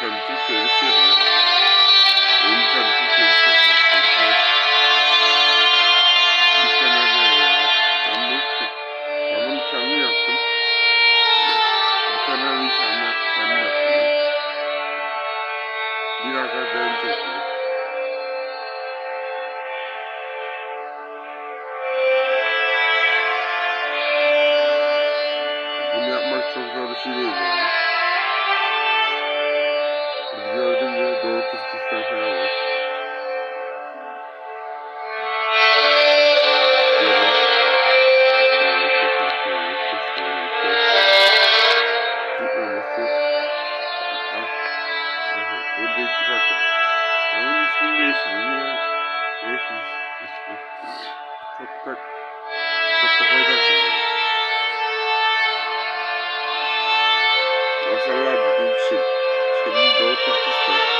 tanıtım serisi yapacağım. Oyun tanıtım serisi. İnternet. Bir bunu kendim yaptım. Bu senaryoyu kendim, kendim yaptım. Biraz daha devlet okudum. Bunu yapmak çok zor bir şey değil yani. Doğu Türkistan falan var. Yere. Sonra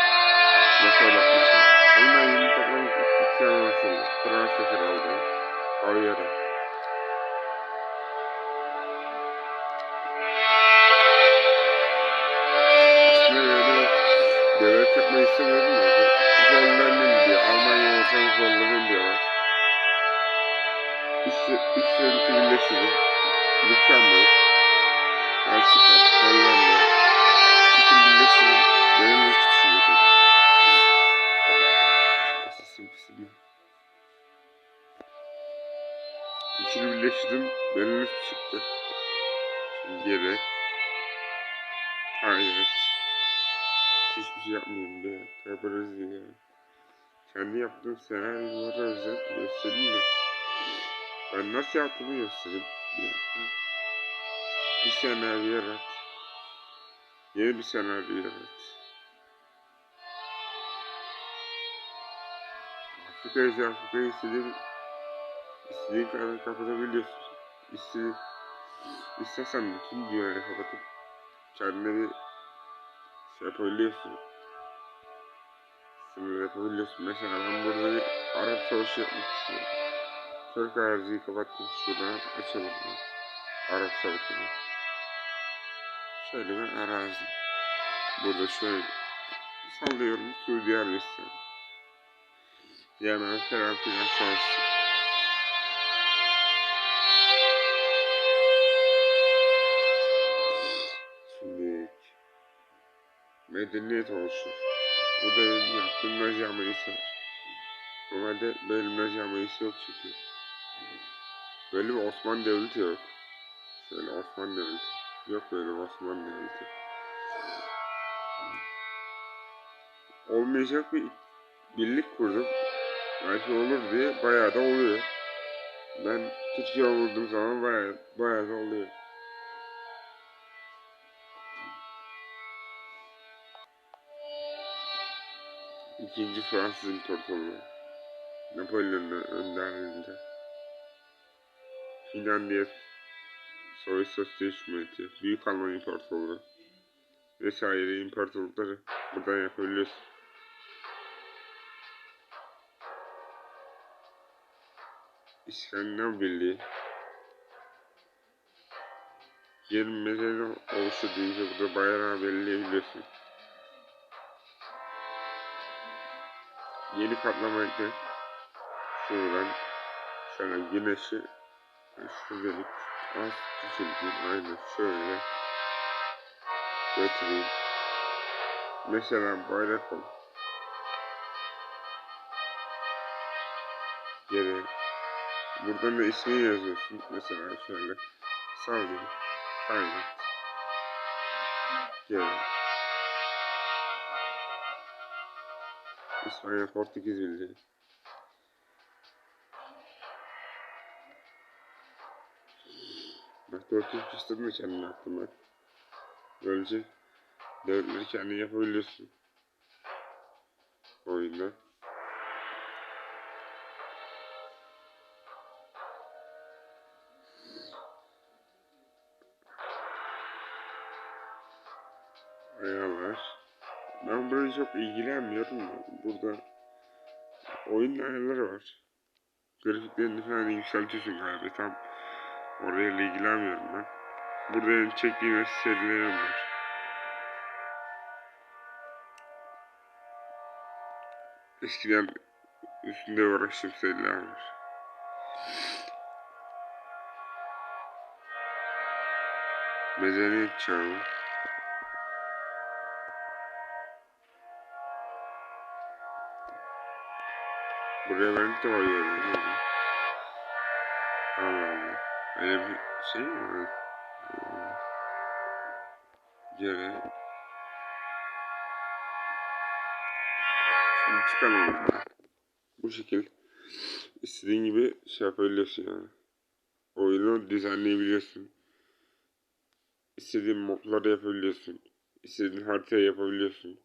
masal yapmışım. Ondan yeni toplam 2 tane masalı. Fransa Krallığı, Avyara. Aslında böyle devlet yapmayı istemiyordum da. Zorlandım diye. Almanya olsam zorlandım diyorlar. İşte, işte ülke birleştirin. Lüksemburg, Belçika, Hollanda, bütün birleştirin. Benim hiç düşünüyor Benim üst çıktı. Şimdi geri. Hayır. Hiçbir şey yapmıyorum be. Kabarız ya. Kendi yaptığım senaryoları özel göstereyim mi? Ben nasıl yaptığımı göstereyim. Bir. Bir senaryo yarat. Yeni bir senaryo yarat. Afrika ise Afrika'yı istediğin, istediğin kadar kapatabiliyorsun. İstediğin, istersen bütün dünyayı kapatıp kendine bir şey yapabiliyorsun. Sınır yapabiliyorsun. Mesela ben burada bir Arap Savaşı yapmak istiyorum. Türk araziyi kapattım. Şuradan açalım. Ben. Arap Savaşı'nı. Şöyle bir arazi. Burada şöyle sallıyorum Suudi Arabistan. Falan filan savaşı. Medeniyet oluşur. Burada benim yaptığım Nazi Ameliyatı var. Normalde Nazi Ameliyatı yok çünkü. Böyle bir Osmanlı Devleti yok. Şöyle Osmanlı Devleti. Yok böyle bir Osmanlı Devleti. Olmayacak bir birlik kurdum. Belki olur diye bayağı da oluyor. Ben Türkiye olduğum zaman bayağı, bayağı da oluyor. İkinci Fransız İmparatorluğu. Napolyon'un önderliğinde. Finlandiya Sovyet Sosyalist Cumhuriyeti, Büyük Alman İmparatorluğu vesaire imparatorlukları buradan yapabiliyorsun. İskandinav Birliği 20 metreden oluşu deyince burada bayrağı belirleyebiliyorsun. Yeni katlama ekle. Şuradan şöyle güneşi şurada bir az küçülteyim. Aynen şöyle götüreyim. Mesela bayrak ol. Geri. Buradan da ismini yazıyorsun. Mesela şöyle. Saudi. Kaynak. Geri. İspanya Portekiz Birliği. Bak Doğu Türkistan'ı da kendine attım bak. Böylece Devletleri kendin yapabiliyorsun. Oyunda. Ayarlar. Ben burayı çok ilgilenmiyorum da burada oyun ayarları var. Grafiklerini falan yükseltiyorsun galiba tam oraya ilgilenmiyorum ben. Burada benim çektiğim serilerim var. Eskiden üstünde uğraştığım seriler var. Medeniyet çağı. Buraya ben ilk defa görüyorum. Allah Allah. Öyle bir şey mi var? Gene. Şimdi oradan. Bu şekil istediğin gibi şey yapabiliyorsun yani. Oyunu düzenleyebiliyorsun. İstediğin modları yapabiliyorsun. İstediğin haritayı yapabiliyorsun.